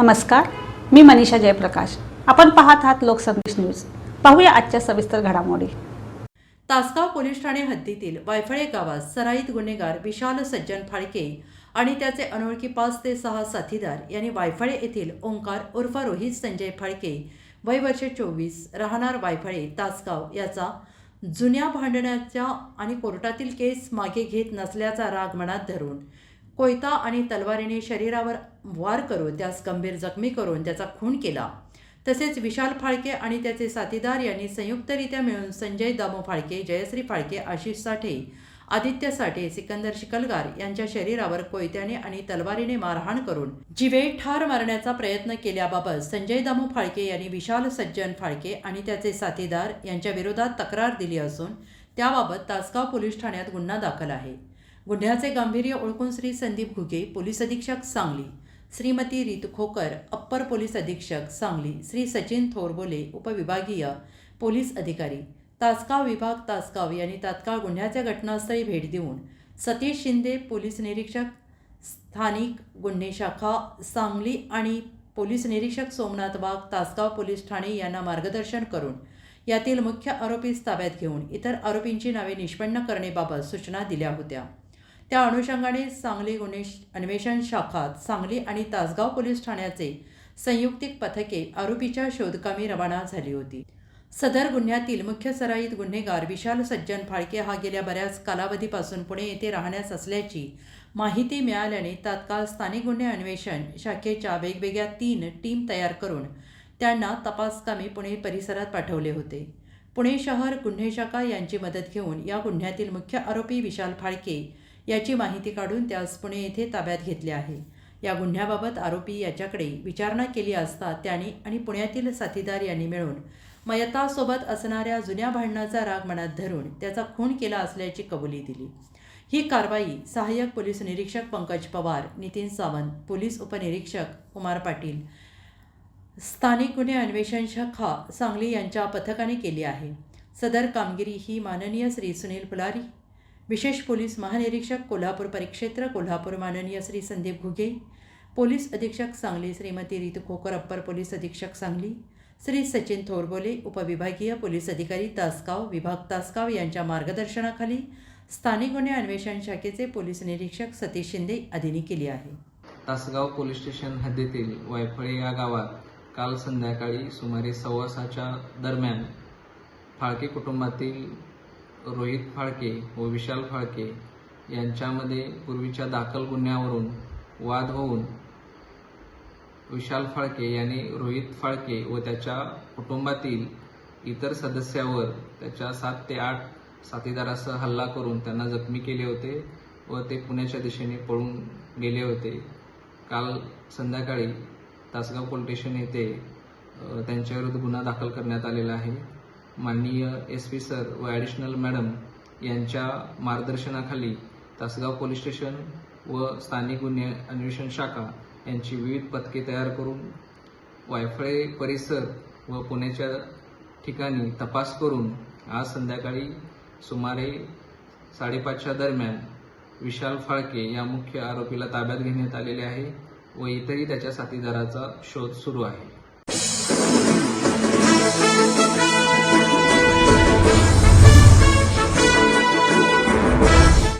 नमस्कार मी मनीषा जयप्रकाश. आपण पाहत आहात लोकसंदेश न्यूज. पाहूया आजच्या सविस्तर घडामोडी. तासगाव पोलीस ठाणे हद्दीतील वायफळे गावात सराईत गुन्हेगार विशाल सज्जन फाळके आणि त्याचे अनोळखी पाच ते सहा साथीदार यांनी वायफळे येथील ओंकार उर्फ रोहित संजय फाळके वय वर्ष चोवीस राहणार वायफळे तासगाव याचा जुन्या भांडण्याच्या आणि कोर्टातील केस मागे घेत नसल्याचा राग मनात धरून कोयता आणि तलवारीने शरीरावर वार करून त्यास गंभीर जखमी करून त्याचा खून केला. तसेच विशाल फाळके आणि त्याचे साथीदार यांनी संयुक्तरित्या मिळून संजय दामो फाळके जयश्री फाळके आशिष साठे आदित्य साठे सिकंदर शिकलगार यांच्या शरीरावर कोयत्याने आणि तलवारीने मारहाण करून जिवे ठार मारण्याचा प्रयत्न केल्याबाबत संजय दामू फाळके यांनी विशाल सज्जन फाळके आणि त्याचे साथीदार यांच्या विरोधात तक्रार दिली असून त्याबाबत तासगाव पोलीस ठाण्यात गुन्हा दाखल आहे. गुन्ह्याचे गांभीर्य ओळखून श्री संदीप घुगे पोलीस अधीक्षक सांगली. श्रीमती रीत खोकर अप्पर पोलीस अधीक्षक सांगली. श्री सचिन थोरबोले उपविभागीय पोलीस अधिकारी. तासगाव विभाग तासगाव यांनी तात्काळ गुन्ह्याच्या घटनास्थळी भेट देऊन सतीश शिंदे पोलीस निरीक्षक स्थानिक गुन्हे शाखा सांगली आणि पोलीस निरीक्षक सोमनाथ वाघ तासगाव पोलीस ठाणे यांना मार्गदर्शन करून यातील मुख्य आरोपीस ताब्यात घेऊन इतर आरोपींची नावे निष्पन्न करण्याबाबत सूचना दिल्या होत्या. त्या अनुषंगाने सांगली गुन्हे अन्वेषण शाखात सांगली आणि तासगाव पोलीस ठाण्याचे संयुक्तिक पथके आरोपीच्या शोधकामी रवाना झाली होती. सदर गुन्ह्यातील मुख्य सराईत गुन्हेगार विशाल सज्जन फाळके हा गेल्या बऱ्याच कालावधीपासून पुणे येथे राहण्यास असल्याची माहिती मिळाल्याने तात्काळ स्थानिक गुन्हे अन्वेषण शाखेच्या वेगवेगळ्या तीन टीम तयार करून त्यांना तपासकामी पुणे परिसरात पाठवले होते. पुणे शहर गुन्हे शाखा यांची मदत घेऊन या गुन्ह्यातील मुख्य आरोपी विशाल फाळके याची माहिती काढून त्यास पुणे येथे ताब्यात घेतले आहे. या गुन्ह्याबाबत आरोपी याच्याकडे विचारणा केली असता त्यांनी आणि पुण्यातील साथीदार यांनी मिळून मयतासोबत असणाऱ्या जुन्या भांडणाचा राग मनात धरून त्याचा खून केला असल्याची कबुली दिली. ही कारवाई सहाय्यक पोलीस निरीक्षक पंकज पवार नितीन सावंत पोलीस उपनिरीक्षक कुमार पाटील स्थानिक गुन्हे अन्वेषण शाखा सांगली यांच्या पथकाने केली आहे. सदर कामगिरी ही माननीय श्री सुनील पुलारी विशेष पोलीस महानिरीक्षक कोल्हापूर परिक्षेत्र कोल्हापूर माननीय श्री संदीप घुगे पोलीस अधीक्षक सांगली श्रीमती रितू खोकर अप्पर पोलीस अधीक्षक सांगली श्री सचिन थोरबोले उपविभागीय पोलीस अधिकारी तासगाव विभाग तासगाव यांच्या मार्गदर्शनाखाली स्थानिक गुन्हे अन्वेषण शाखेचे पोलीस निरीक्षक सतीश शिंदे आदींनी केली आहे. तासगाव पोलीस स्टेशन हद्दीतील वायफळे या गावात काल संध्याकाळी सुमारे सव्वा सहाच्या दरम्यान फाळके कुटुंबातील रोहित फाळके व विशाल फाळके यांच्यामध्ये पूर्वीच्या दाखल गुन्ह्यावरून वाद होऊन विशाल फाळके यांनी रोहित फाळके व त्याच्या कुटुंबातील इतर सदस्यावर त्याच्या सात ते आठ साथीदारासह हल्ला करून त्यांना जखमी केले होते व ते पुण्याच्या दिशेने पळून गेले होते. काल संध्याकाळी तासगाव पोलीस स्टेशन येथे त्यांच्याविरुद्ध गुन्हा दाखल करण्यात आलेला आहे. माननीय एस पी सर व ॲडिशनल मॅडम यांच्या मार्गदर्शनाखाली तासगाव पोलीस स्टेशन व स्थानिक गुन्हे अन्वेषण शाखा यांची विविध पथके तयार करून वायफळे परिसर व पुण्याच्या ठिकाणी तपास करून आज संध्याकाळी सुमारे साडेपाचच्या दरम्यान विशाल फाळके या मुख्य आरोपीला ताब्यात घेण्यात आलेले आहे व इतरही त्याच्या साथीदाराचा शोध सुरू आहे.